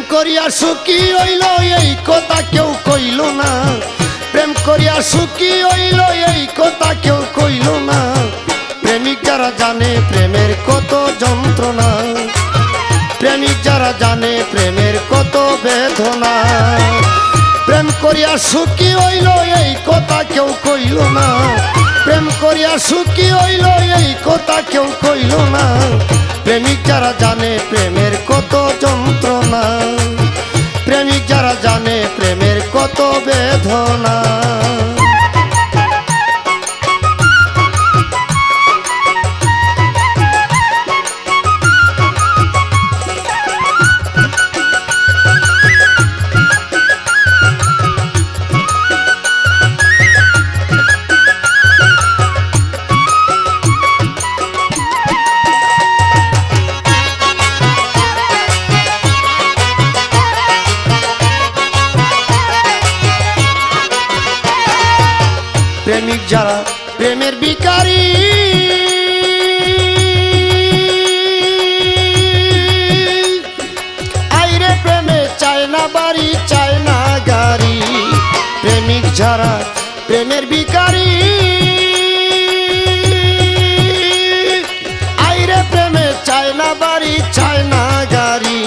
করিয়া সুখী হইল, এই কথা কেউ কইল না। প্রেম করিয়া সুখী হইল, এই কথা কেউ কইল না। প্রেমিক যারা জানে প্রেমের কত যন্ত্রণা। প্রেমিক যারা জানে প্রেমের কত বেদনা। প্রেম করিয়া সুখী হইল, এই কথা কেউ কইল না। প্রেম করিয়া সুখী হইল, এই কথা কেউ কইল না। প্রেমিক যারা জানে প্রেমের কত যন্ত্রণা, প্রেমিক যারা জানে প্রেমের কত বেদনা। যারা প্রেমের বিকারী আইরে প্রেমে চায় না বাড়ি, চায় না গাড়ি। প্রেমিক যারা প্রেমের বিকারী আইরে প্রেমে চায় না বাড়ি, চায় না গাড়ি।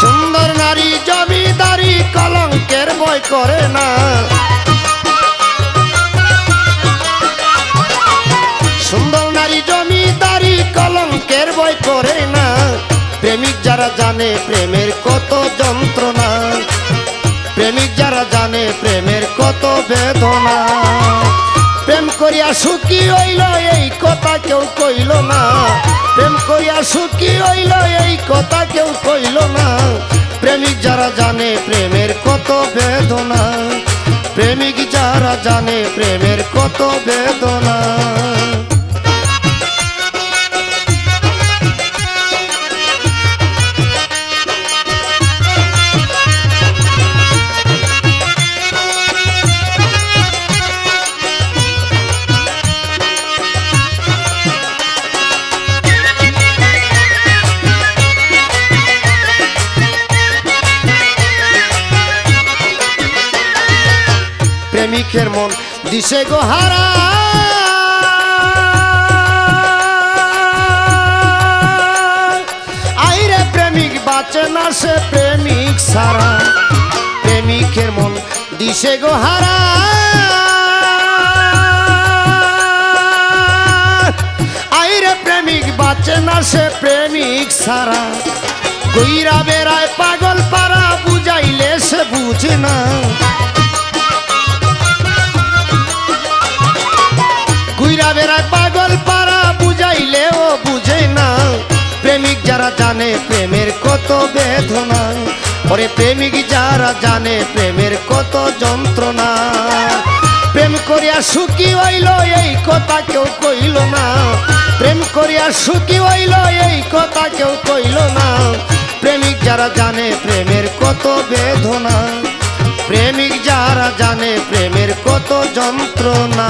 সুন্দর নারী জমিদারি, কলঙ্কের বই করে না। যারা জানে প্রেমের কত যন্ত্রণা, প্রেমিক যারা জানে প্রেমের কত বেদনা, প্রেম করিয়া সুখী হইল এই কথা কেউ কইল না, প্রেম করিয়া সুখী হইল এই কথা কেউ কইল না, প্রেমিক যারা জানে প্রেমের কত বেদনা, প্রেমিক যারা জানে প্রেমের কত বেদনা। প্রেমিকের মন দিশে গো হারা। আইরে প্রেমিক, বাঁচে না সে প্রেমিক সারা। প্রেমিকের মন দিশে গো হারা। আইরে প্রেমিক, বাঁচে না সে প্রেমিক সারা। কইরা বেড়ায় পাগল পারা বুঝাইলে সে বুঝে না। যারা জানে প্রেমের কত বেদনা, ওরে প্রেমিক যারা জানে প্রেমের কত যন্ত্রণা। প্রেম করিয়া সুখী হইল, এই কথা কেউ কইল না। প্রেম করিয়া সুখী হইল, এই কথা কেউ কইল না। প্রেমিক যারা জানে প্রেমের কত বেদনা, প্রেমিক যারা জানে প্রেমের কত যন্ত্রণা।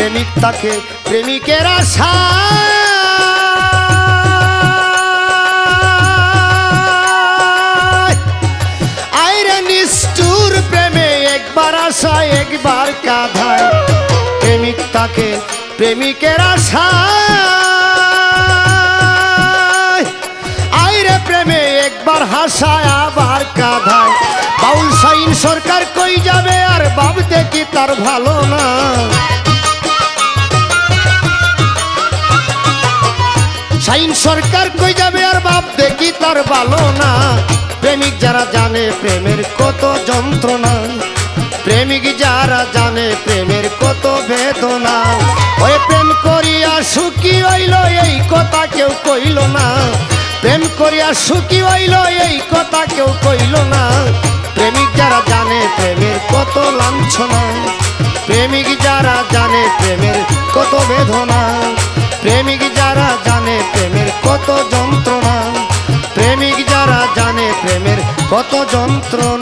প্রেমিক তাকে প্রেমিকের আশা। আইরে নিষ্ঠুর প্রেমে একবার আশা একবার কাঁধায়। প্রেমিক তাকে প্রেমিকের আশা আইরে প্রেমে একবার হাসায়, আবার কাঁধায়। বাউল সাইন সরকার কই যাবে আর বাপ কি তার ভালো না? সাইন সরকার কই যাবে আর বাপ দেখি তার ভালো না। প্রেমিক যারা জানে প্রেমের কত যন্ত্রণা। প্রেমিক যারা জানে প্রেমের কত বেদনা। ওই প্রেম করিয়া সুখী হইল এই কথা কেউ কইল না। প্রেম করিয়া সুখী হইল এই কথা কেউ কইল না। প্রেমিক যারা জানে প্রেমের কত লাঞ্ছনা। প্রেমিক কত যন্ত্রণা? প্রেমিক যারা জানে প্রেমের কত যন্ত্রণা?